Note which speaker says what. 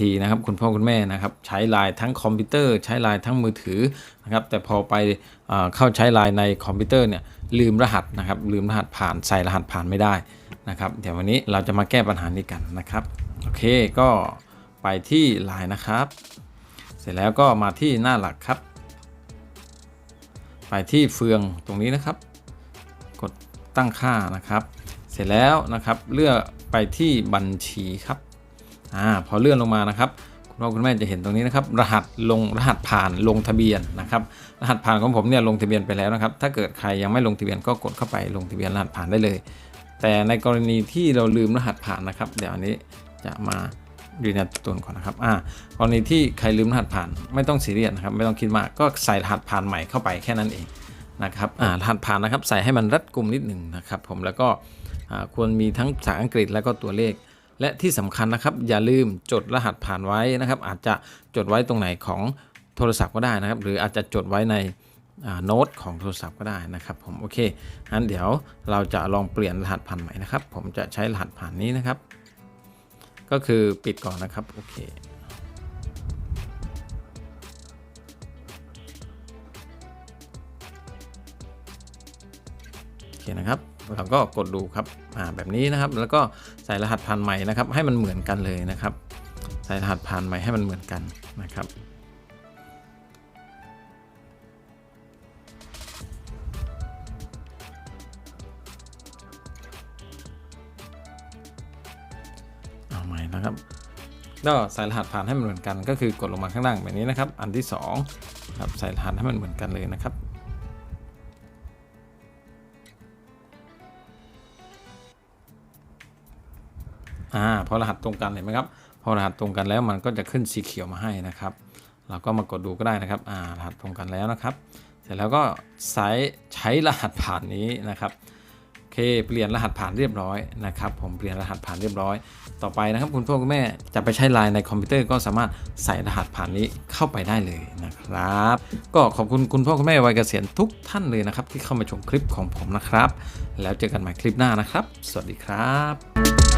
Speaker 1: ทีนะครับ คุณพ่อคุณแม่นะครับ ใช้ไลน์ทั้งคอมพิวเตอร์ใช้ไลน์ทั้งมือถือนะครับ แต่พอไปอเข้าใช้ไลน์ในคอมพิวเตอร์เนี่ยลืมรหัสนะครับ ลืมรหัสผ่านใส่รหัสผ่านไม่ได้นะครับ เดี๋ยววันนี้เราจะมาแก้ปัญหานี้กันนะครับโอเคก็ไปที่ไลน์นะครับ เสร็จแล้วก็มาที่หน้าหลักครับ ไปที่เฟืองตรงนี้นะครับ กดตั้งค่านะครับ เสร็จแล้วนะครับเลือกไปที่บัญชีครับ อ่าพอเลื่อนลงมานะครับคุณพ่อคุณแม่จะเห็นตรงนี้นะครับ รหัสลงรหัสผ่านลงทะเบียนนะครับ รหัสผ่านของผมเนี่ยลงทะเบียนไปแล้วนะครับ ถ้าเกิดใครยังไม่ลงทะเบียนก็กดเข้าไปลงทะเบียนรหัสผ่านได้เลย แต่ในกรณีที่เราลืมรหัสผ่านนะครับ เดี๋ยวอันนี้จะมายืนยันตัวตนก่อนนะครับอ่ากรณีที่ใครลืมรหัสผ่านไม่ต้องซีเรียสนะครับ ไม่ต้องคิดมากก็ใส่รหัสผ่านใหม่เข้าไปแค่นั้นเองนะครับอ่ารหัสผ่านนะครับ ใส่ให้มันรัดกุมนิดหนึ่งนะครับ ผมแล้วก็ควรมีทั้งภาษาอังกฤษแล้วก็ตัวเลข และที่สำคัญนะครับอย่าลืมจดรหัสผ่านไว้นะครับ อาจจะจดไว้ตรงไหนของโทรศัพท์ก็ได้นะครับ หรืออาจจะจดไว้ในโน้ตของโทรศัพท์ก็ได้นะครับผมโอเคงั้นเดี๋ยวเราจะลองเปลี่ยนรหัสผ่านใหม่นะครับ ผมจะใช้รหัสผ่านนี้นะครับ ก็คือปิดก่อนนะครับโอเคโอเคนะครับ เราก็กดดูครับอ่าแบบนี้นะครับ แล้วก็ใส่รหัสผ่านใหม่นะครับ ให้มันเหมือนกันเลยนะครับ ใส่รหัสผ่านใหม่ให้มันเหมือนกันนะครับเอาใหม่นะครับก็ใส่รหัสผ่านให้มันเหมือนกัน ก็คือกดลงมาข้างล่างแบบนี้นะครับ อันที่2ครับใส่รหัสให้มันเหมือนกันเลยนะครับ อ่าพอรหัสตรงกันเห็นไหมครับพอรหัสตรงกันแล้วมันก็จะขึ้นสีเขียวมาให้นะครับ เราก็มากดดูก็ได้นะครับอ่ารหัสตรงกันแล้วนะครับ เสร็จแล้วก็ใช้ใช้รหัสผ่านนี้นะครับโอเคเปลี่ยนรหัสผ่านเรียบร้อยนะครับ ผมเปลี่ยนรหัสผ่านเรียบร้อย ต่อไปนะครับคุณพ่อคุณแม่จะไปใช้ไลน์ในคอมพิวเตอร์ก็สามารถใส่รหัสผ่านนี้เข้าไปได้เลยนะครับ ก็ขอบคุณคุณพ่อคุณแม่วัยเกษียณทุกท่านเลยนะครับ ที่เข้ามาชมคลิปของผมนะครับ แล้วเจอกันใหม่คลิปหน้านะครับ สวัสดีครับ